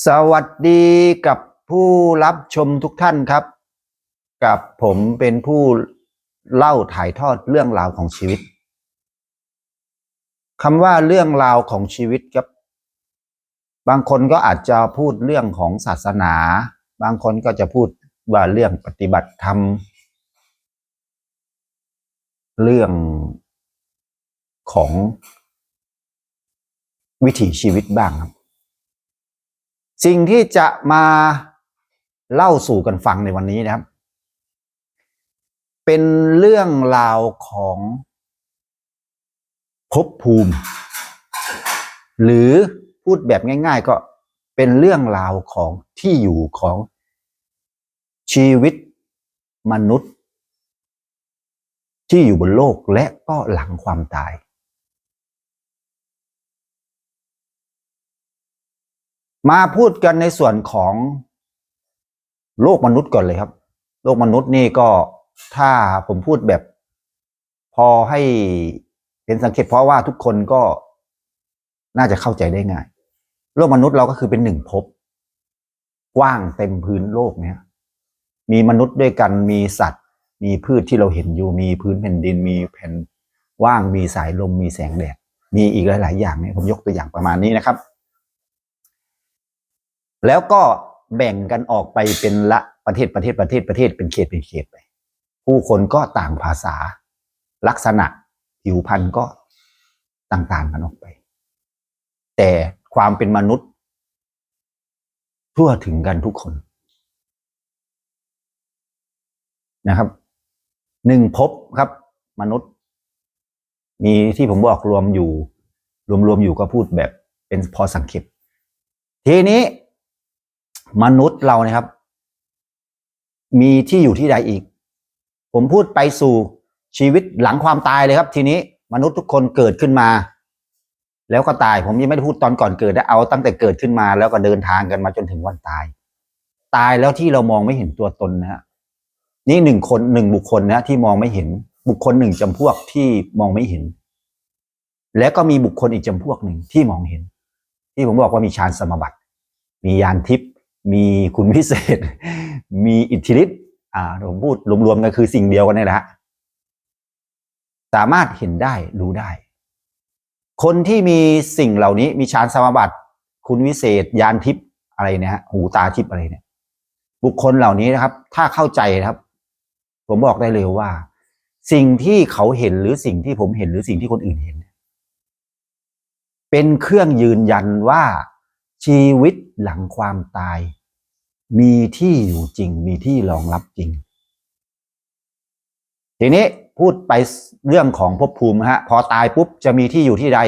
สวัสดีกับผู้รับชมทุกท่านครับ กับผมเป็นผู้เล่าถ่ายทอดเรื่องราวของชีวิตคำว่าเรื่องราวของชีวิตครับ บางคนก็อาจจะพูดเรื่องของศาสนา บางคนก็จะพูดว่าเรื่องปฏิบัติธรรม เรื่องของวิถีชีวิตบ้างครับ สิ่งที่จะมาเล่าสู่กันฟังในวันนี้นะครับ เป็นเรื่องราวของภพภูมิ หรือพูดแบบง่าย ๆ ก็เป็นเรื่องราวของที่อยู่ของชีวิตมนุษย์ ที่อยู่บนโลกและก็หลังความตาย มาพูดกันในส่วนของโลกมนุษย์ก่อนเลยครับ โลกมนุษย์นี่ก็ถ้าผมพูดแบบ พอให้เป็นสังเกตเพราะว่าทุกคนก็น่าจะเข้าใจได้ง่าย โลกมนุษย์เราก็คือเป็นหนึ่งภพกว้างเต็มพื้นโลกเนี้ยมีมนุษย์ด้วยกันมีสัตว์ มีพืชที่เราเห็นอยู่มีพื้นแผ่นดินมีแผ่นว่างมีสายลมมีแสงแดดมีอีกหลาย ๆ อย่างเนี่ยผมยกตัวอย่างประมาณนี้นะครับ แล้วก็แบ่งกันออกไปเป็นละประเทศประเทศประเทศประเทศเป็นเขตเป็นเขตไป ผู้คนก็ต่างภาษา ลักษณะผิวพรรณก็ต่างๆกันออกไป แต่ความเป็นมนุษย์ ทั่วถึงกันทุกคนนะครับหนึ่งภพครับ มนุษย์ มีที่ผมบอกรวมอยู่ รวมๆอยู่ก็พูดแบบเป็นพอสังเกตทีนี้ มนุษย์เราเนี่ยครับ มีที่อยู่ที่ใดอีก ผมพูดไปสู่ชีวิตหลังความตายเลยครับ ทีนี้มนุษย์ทุกคนเกิดขึ้นมา แล้วก็ตาย ผมยังไม่ได้พูดตอนก่อนเกิดนะเอาตั้งแต่เกิดขึ้นมาแล้วก็เดินทางกันมาจนถึงวันตาย ตายแล้วที่เรามองไม่เห็นตัวตนนะฮะนี่หนึ่งคนหนึ่งบุคคลนะที่มองไม่เห็น บุคคลหนึ่งจำพวกที่มองไม่เห็น แล้วก็มีบุคคลอีกจำพวกหนึ่งที่มองเห็น ที่ผมบอกว่ามีฌานสมบัติ มียานทิพย์ มีคุณพิเศษ มีอิทธิฤทธิ์อ่าผมพูดรวมๆกันคือสิ่งเดียวกันนี่แหละสามารถเห็นได้รู้ได้ คนที่มีสิ่งเหล่านี้มีฌานสมาบัติคุณวิเศษยานทิพย์อะไรเนี่ยฮะหูตาทิพย์อะไรเนี่ย บุคคลเหล่านี้นะครับ ถ้าเข้าใจนะครับ ผมบอกได้เลยว่า สิ่งที่เขาเห็นหรือสิ่งที่ผมเห็นหรือสิ่งที่คนอื่นเห็น เป็นเครื่องยืนยันว่า ชีวิตหลังความตาย มีที่อยู่จริง มีที่รองรับจริง ทีนี้พูดไปเรื่องของภพภูมิฮะ พอตายปุ๊บจะมีที่อยู่ที่ใด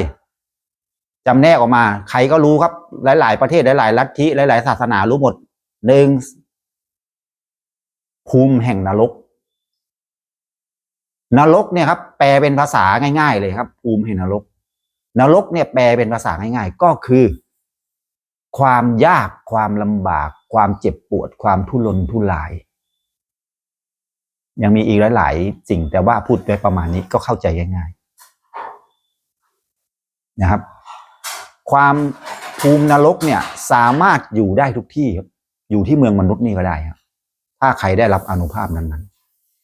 จำแนกออกมา ใครก็รู้ครับ หลาย ๆ ประเทศหลาย ๆ ลัทธิหลาย ๆ ศาสนารู้หมดหนึ่งภูมิแห่งนรก นรกเนี่ยครับ แปลเป็นภาษาง่าย ๆ เลยครับ ภูมิแห่งนรก นรกเนี่ยแปลเป็นภาษาง่าย ๆ ก็คือ ความยากความลำบาก ความเจ็บปวด ความทุรนทุราย ยังมีอีกหลาย ๆ สิ่งแต่ว่าพูดไปประมาณนี้ก็เข้าใจง่ายๆนะครับ ความภูมินรกเนี่ยสามารถอยู่ได้ทุกที่ครับอยู่ที่เมืองมนุษย์นี่ก็ได้ครับถ้าใครได้รับอนุภาพนั้น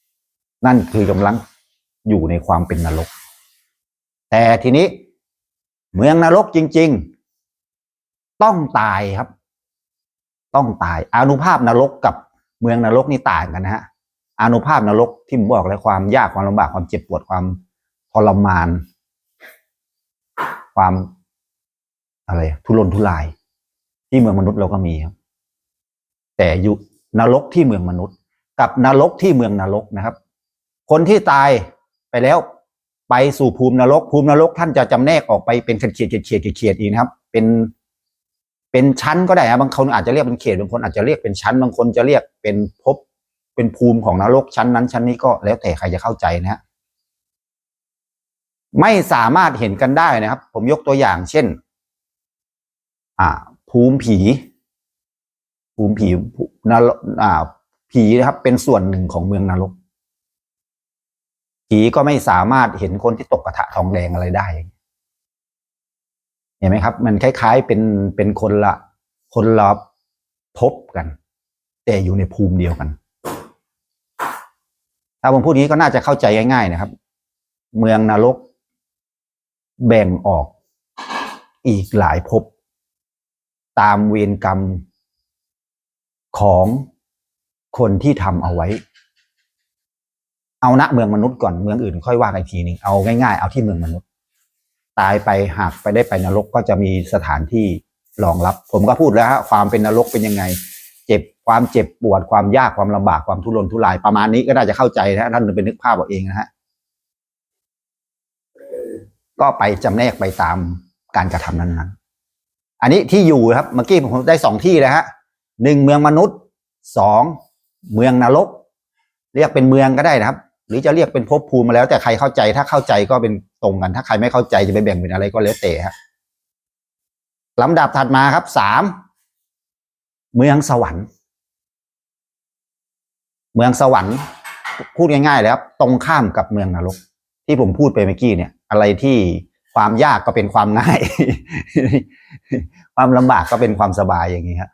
ๆนั่นคือกำลังอยู่ในความเป็นนรก แต่ทีนี้เมืองนรกจริง ๆ ต้องตายครับ ต้องตายอนุภาพนรกกับเมืองนรกนี่ต่างกันนะฮะอนุภาพนรกที่ผมบอกแล้วความยากความลำบากความเจ็บปวดความทรมาน ความอะไรทุรนทุราย ที่เมืองมนุษย์เราก็มีครับ แต่อยู่นรกที่เมืองมนุษย์ กับนรกที่เมืองนรกนะครับ คนที่ตายไปแล้วไปสู่ภูมินรก ภูมินรกท่านจะจำแนกออกไปเป็นเขียดเขียดเขียดเขียดอีกนะครับ เป็น เป็นชั้นก็ได้นะบางคนอาจจะเรียกเป็นเขตบางคนอาจจะเรียกเป็นชั้น บางคนจะเรียกเป็นภพเป็นภูมิของนรกชั้นนั้น ชั้นนี้ก็แล้วแต่ใครจะเข้าใจนะฮะไม่สามารถเห็นกันได้นะครับ ผมยกตัวอย่างเช่น อ่า ภูมิผี ภูมิผีนรกอ่า ผีนะครับ เป็นส่วนหนึ่งของเมืองนรกผีก็ไม่สามารถเห็นคนที่ตกกระทะทองแดงอะไรได้ เห็นไหมครับ มันคล้ายๆเป็นเป็นคนละคนละภพกัน แต่อยู่ในภูมิเดียวกัน ถ้าผมพูดงนี้ก็น่าจะเข้าใจง่ายๆนะครับ เมืองนรก แบ่งออกอีกหลายภพตามเวรกรรมของคนที่ทำเอาไว้ เอาณเมืองมนุษย์ก่อนเมืองอื่น ค่อยว่ากันทีนึงเอาง่ายๆ เอาที่เมืองมนุษย์ ตายไปหากไปได้ไปนรกก็จะมีสถานที่รองรับ ผมก็พูดแล้วฮะความเป็นนรกเป็นยังไง เจ็บความเจ็บปวดความยากความลำบากความทุรนทุรายประมาณนี้ก็น่าจะเข้าใจนะท่านเป็นนึกภาพเอาเองนะฮะก็ไปจำแนกไปตามการกระทำนั้น ๆ อันนี้ที่อยู่ครับเมื่อกี้ผมได้สองที่เลยฮะหนึ่งเมืองมนุษย์สองเมืองนรก เรียกเป็นเมืองก็ได้นะครับ หรือจะเรียกเป็นภพภูมิมาแล้วแต่ใครเข้าใจถ้าเข้าใจก็เป็นตรงกัน ถ้าใครไม่เข้าใจจะไปแบ่งเป็นอะไรก็แล้วแต่ฮะลำดับถัดมาครับสามเมืองสวรรค์ เมืองสวรรค์ พูดง่ายๆเลยครับ ตรงข้ามกับเมืองนรก ที่ผมพูดไปเมื่อกี้เนี่ย อะไรที่ความยากก็เป็นความง่าย ความลำบากก็เป็นความสบายอย่างนี้ครับ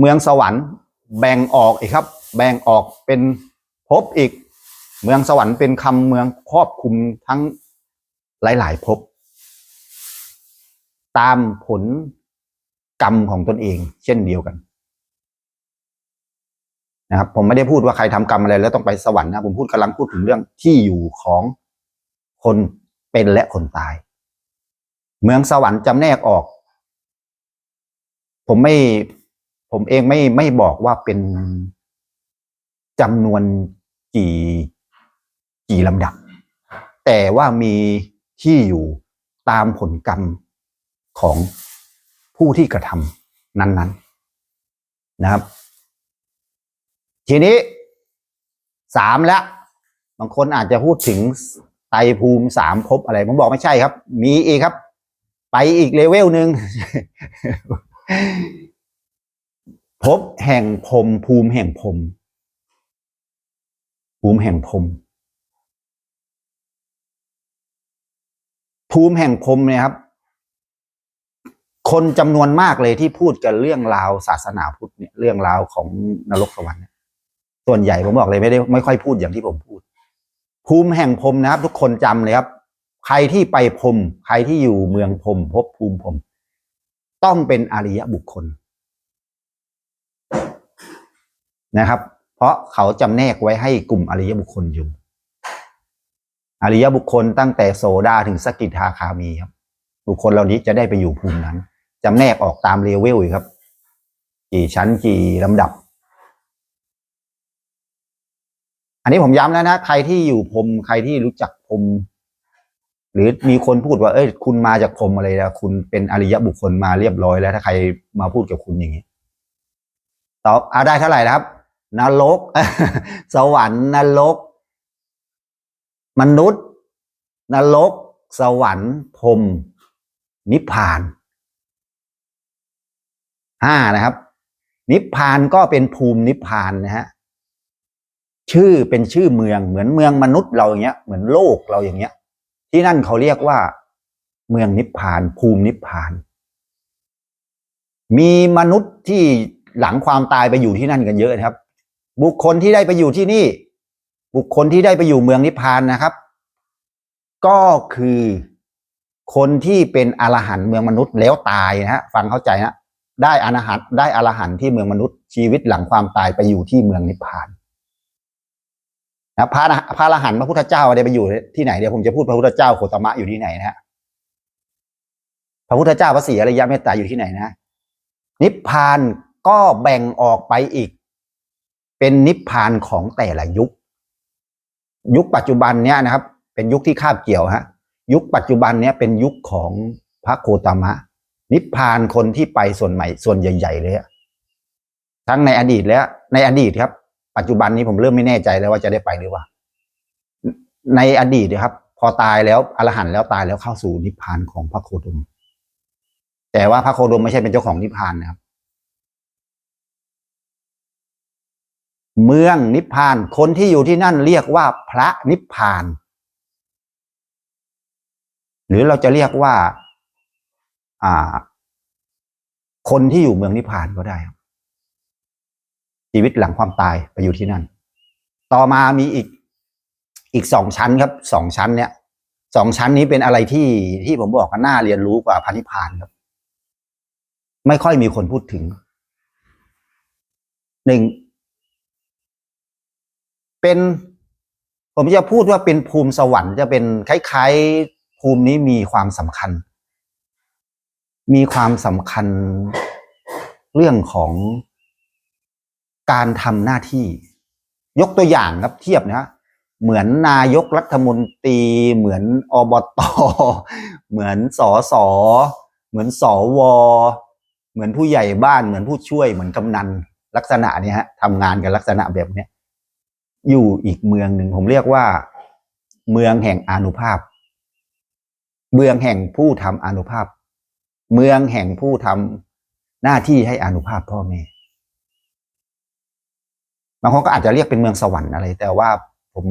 เมืองสวรรค์ แบ่งออกอีกครับ แบ่งออกเป็นภพอีก เมืองสวรรค์เป็นคำเมืองครอบคลุมทั้งหลาย ๆภพตามผลกรรมของตนเอง เช่นเดียวกันนะครับผมไม่ได้พูดว่าใครทำกรรมอะไรแล้วต้องไปสวรรค์นะผมพูดกำลังพูดถึงเรื่องที่อยู่ของคนเป็นและคนตาย เมืองสวรรค์จำแนกออก ผมไม่ ผมเองไม่ไม่บอกว่าเป็นจำนวนกี่กี่ลำดับ แต่ว่ามีที่อยู่ตามผลกรรมของผู้ที่กระทำนั้นๆนะครับ ทีนี้สามแล้วบางคนอาจจะพูดถึงไตภูมิสามภพอะไร ผมบอกไม่ใช่ครับ มีอีกครับ ไปอีกเลเวลหนึ่ง ภพแห่งพรมภูมิแห่งพรมภูมิแห่งพรมภูมิแห่งพรมเนี่ยครับ คนจำนวนมากเลยที่พูดกันเรื่องราวศาสนาพุทธเนี่ยเรื่องราวของนรกสวรรค์ส่วนใหญ่ผมบอกเลยไม่ได้ไม่ค่อยพูดอย่างที่ผมพูด ภูมิแห่งพรมนะครับ ทุกคนจำเลยครับ ใครที่ไปพรมใครที่อยู่เมืองพรมภพภูมิพรมต้องเป็นอริยบุคคล นะครับ เพราะเขาจำแนกไว้ให้กลุ่มอริยบุคคลอยู่ อริยบุคคลตั้งแต่โสดาถึงสกิทาคามีครับ บุคคลเหล่านี้จะได้ไปอยู่ภูมินั้นจำแนกออกตามเลเวลอีกครับ กี่ชั้นกี่ลำดับ อันนี้ผมย้ำแล้วนะ ใครที่อยู่พรมใครที่รู้จักพรมหรือมีคนพูดว่า เอ้ย คุณมาจากพรมอะไรนะคุณเป็นอริยบุคคลมาเรียบร้อยแล้ว ถ้าใครมาพูดกับคุณอย่างนี้ตอบเอาได้เท่าไหร่นะครับ นรก สวรรค์นรก มนุษย์ นรก สวรรค์พรมนิพพานห้านะครับ นิพพานก็เป็นภูมินิพพานนะฮะชื่อเป็นชื่อเมืองเหมือนเมืองมนุษย์เราอย่างเงี้ย เหมือนโลกเราอย่างเงี้ย ที่นั่นเขาเรียกว่า เมืองนิพพาน ภูมินิพพาน มีมนุษย์ที่หลังความตายไปอยู่ที่นั่นกันเยอะนะครับ บุคคลที่ได้ไปอยู่ที่นี่ บุคคลที่ได้ไปอยู่เมืองนิพพานนะครับ ก็คือคนที่เป็นอรหันต์เมืองมนุษย์แล้วตายนะฮะฟังเข้าใจนะได้อรหันต์ได้อรหันต์ที่เมืองมนุษย์ ชีวิตหลังความตายไปอยู่ที่เมืองนิพพานนะพระพระอรหันต์พระพุทธเจ้าได้ไปอยู่ที่ไหนเดี๋ยวผมจะพูดพระพุทธเจ้าโคตมะอยู่ที่ไหนนะฮะพระพุทธเจ้าพระศรีอริยเมตตาอยู่ที่ไหนนะ นิพพานก็แบ่งออกไปอีก เป็นนิพพานของแต่ละยุค ยุคปัจจุบันเนี้ยนะครับ เป็นยุคที่คาบเกี่ยวฮะยุคปัจจุบันเนี้ยเป็นยุคของพระโคตมะ นิพพานคนที่ไปส่วนใหม่ส่วนใหญ่ ๆ เลยอะทั้งในอดีตและในอดีตครับ ปัจจุบันนี้ผมเริ่มไม่แน่ใจแล้วว่าจะได้ไปหรือเปล่า ในอดีตนะครับ พอตายแล้วอรหันต์แล้วตายแล้วเข้าสู่นิพพานของพระโคดม แต่ว่าพระโคดมไม่ใช่เป็นเจ้าของนิพพานนะครับ เมืองนิพพาน คนที่อยู่ที่นั่นเรียกว่าพระนิพพาน หรือเราจะเรียกว่า อ่า คนที่อยู่เมืองนิพพานก็ได้ครับชีวิตหลังความตายไปอยู่ที่นั่น ต่อมามีอีกอีกสองชั้นครับสองชั้น เนี่ยสองชั้นนี้เป็นอะไรที่ที่ผมบอกว่าน่าเรียนรู้กว่าพันิพพานครับ ไม่ค่อยมีคนพูดถึงหนึ่ง เป็น ผมจะพูดว่าเป็นภูมิสวรรค์จะเป็นคล้ายๆภูมินี้มีความสำคัญ มีความสำคัญเรื่องของการทำหน้าที่ ยกตัวอย่างครับเทียบนะฮะเหมือนนายกรัฐมนตรี เหมือนอบตเหมือนสอสอเหมือนสอวอเหมือนผู้ใหญ่บ้านเหมือนผู้ช่วยเหมือนกำนันลักษณะนี้ฮะทำงานกันลักษณะแบบเนี้ย อยู่อีกเมืองหนึ่งผมเรียกว่า เมืองแห่งอนุภาพ เมืองแห่งผู้ทำอนุภาพ เมืองแห่งผู้ทำหน้าที่ให้อนุภาพพ่อแม่บางคนก็อาจจะเรียกเป็นเมืองสวรรค์อะไร แต่ว่าผม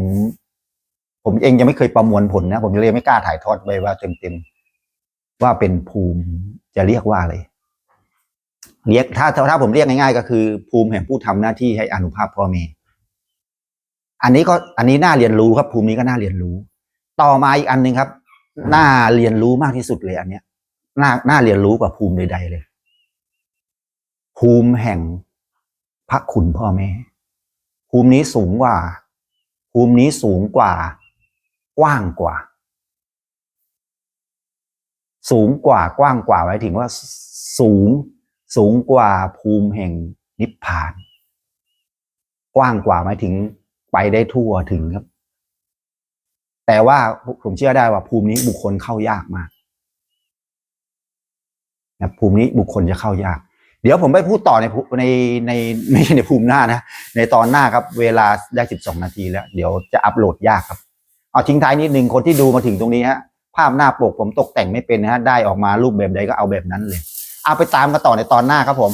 ผมเองยังไม่เคยประมวลผลนะผมเลยไม่กล้าถ่ายทอดไปว่าเต็มๆว่าเป็นภูมิจะเรียกว่าอะไรเรียกถ้าถ้าผมเรียกง่ายๆ ก็คือ ภูมิแห่งผู้ทำหน้าที่ให้อนุภาพพ่อแม่ อันนี้ก็อันนี้น่าเรียนรู้ครับ ภูมินี้ก็น่าเรียนรู้ ต่อมาอีกอันหนึ่งครับน่าเรียนรู้มากที่สุดเลยอันเนี้ยน่าน่าเรียนรู้กว่าภูมิใดๆเลย ภูมิแห่งพระคุณพ่อแม่ ภูมินี้สูงกว่า ภูมินี้สูงกว่า กว้างกว่า สูงกว่ากว้างกว่าหมายถึงว่าสูงสูงกว่าภูมิแห่งนิพพาน กว้างกว่าหมายถึง ไปได้ทั่วถึงครับ แต่ว่าผมเชื่อได้ว่าภูมินี้บุคคลเข้ายากมากนะภูมินี้บุคคลจะเข้ายาก เดี๋ยวผมไปพูดต่อในในในไม่ใช่ในภูมิหน้านะ ในตอนหน้าครับ เวลาได้สิบสองนาทีแล้ว เดี๋ยวจะอัปโหลดยากครับ เอาทิ้งท้ายนิดนึงคนที่ดูมาถึงตรงนี้ฮะภาพหน้าปกผมตกแต่งไม่เป็นนะฮะได้ออกมารูปแบบใดก็เอาแบบนั้นเลย เอาไปตามกันต่อในตอนหน้าครับผม